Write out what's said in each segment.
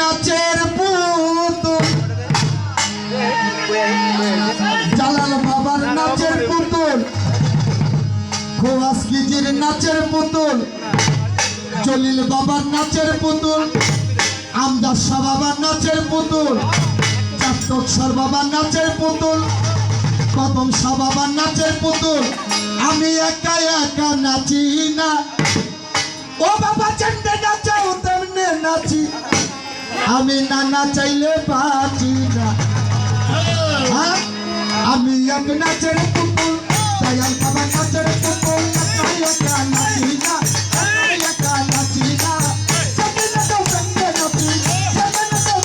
নাচের পুতুল জালাল বাবার নাচের পুতুল। জলিল বাবার নাচের পুতুল। শাহ বাবার নাচের পুতুল। কদম শাহ বাবার নাচের পুতুল। আমি একা একা নাচি না। ও বাবা চেন্ডে নাচাও, তেমনে নাচি। আমি না নাচাইলে বাঁচি না? আমি এক নাচের পুতুল দয়াল বাবা নাচের একাই একা নাচি না একা নাচি না। সঙ্গে নাচাও সঙ্গে নাচি সঙ্গে নাচাও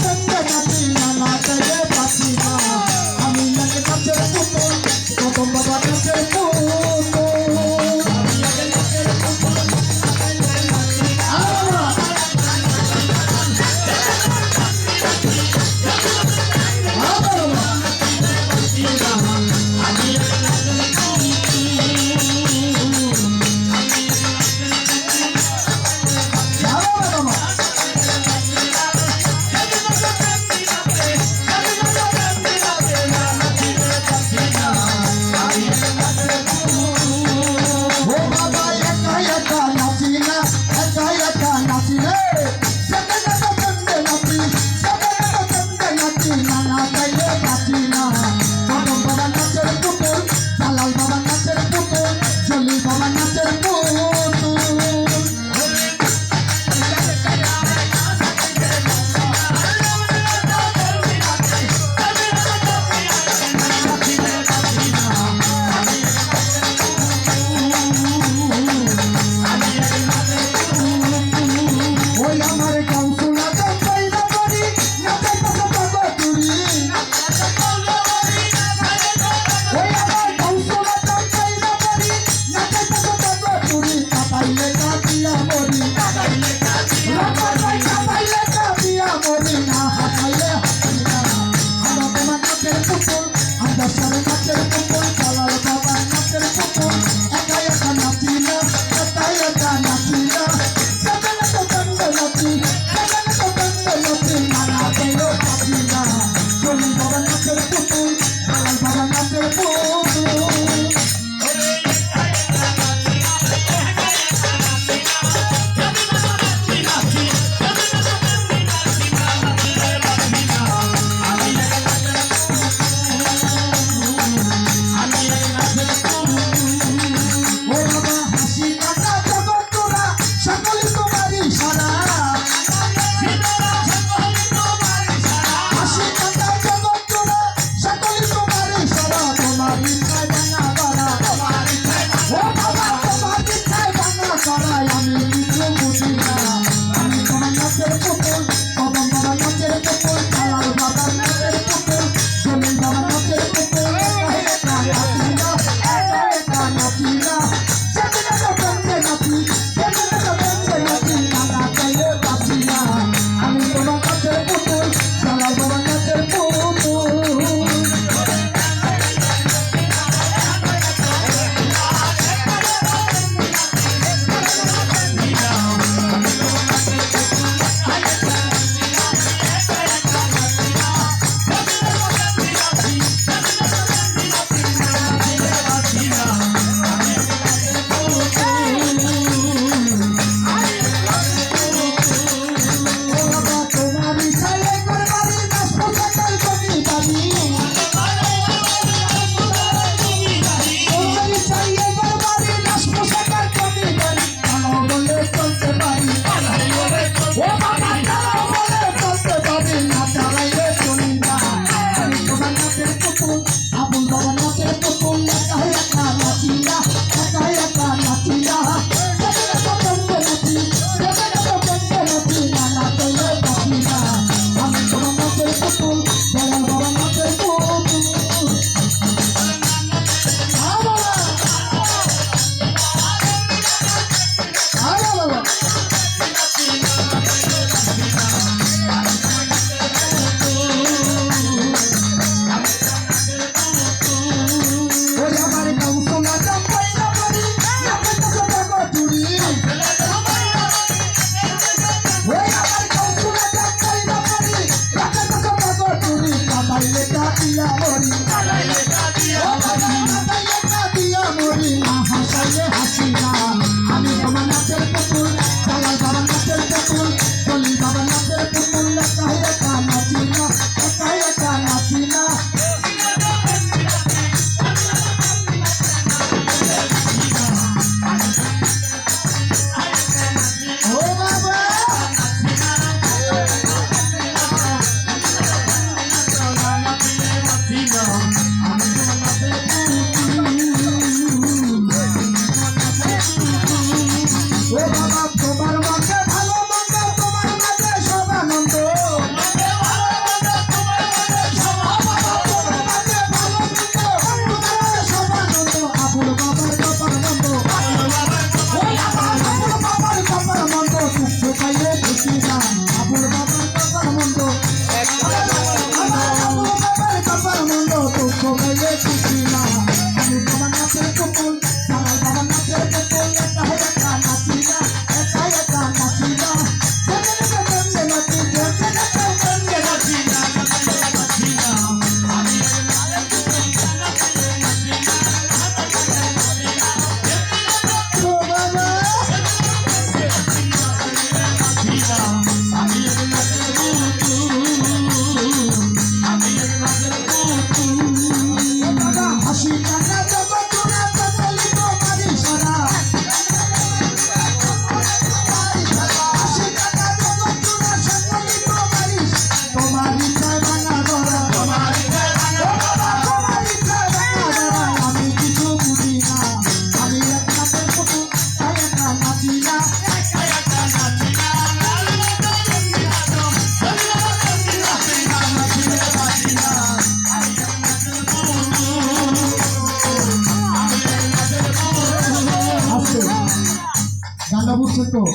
তো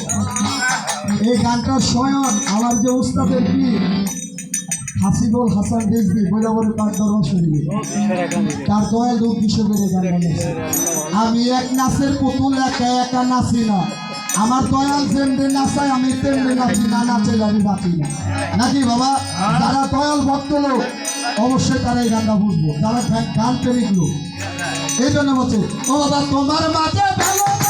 এই গানটা স্বয়ং আমার যে উস্তাদের কি হাসিবুল হাসান বলে বলে তার দরবার শরীরে তার দয়াল রূপ হিসেবে গান আমি এক নাচের পুতুল, একা একা নাচি না। আমার দয়াল যেমনি নাচায়, আমি তেমনি নাচি না নাচে আমি বাঁচি না। নাকি বাবা? যারা দয়াল ভক্ত লোক অবশ্যই তারা এই গানটা বুঝব। ফ্যান- গান প্রেমিক লোক। এই জন্য বলছে, ও বাবা, তোমার মাঝে ভালো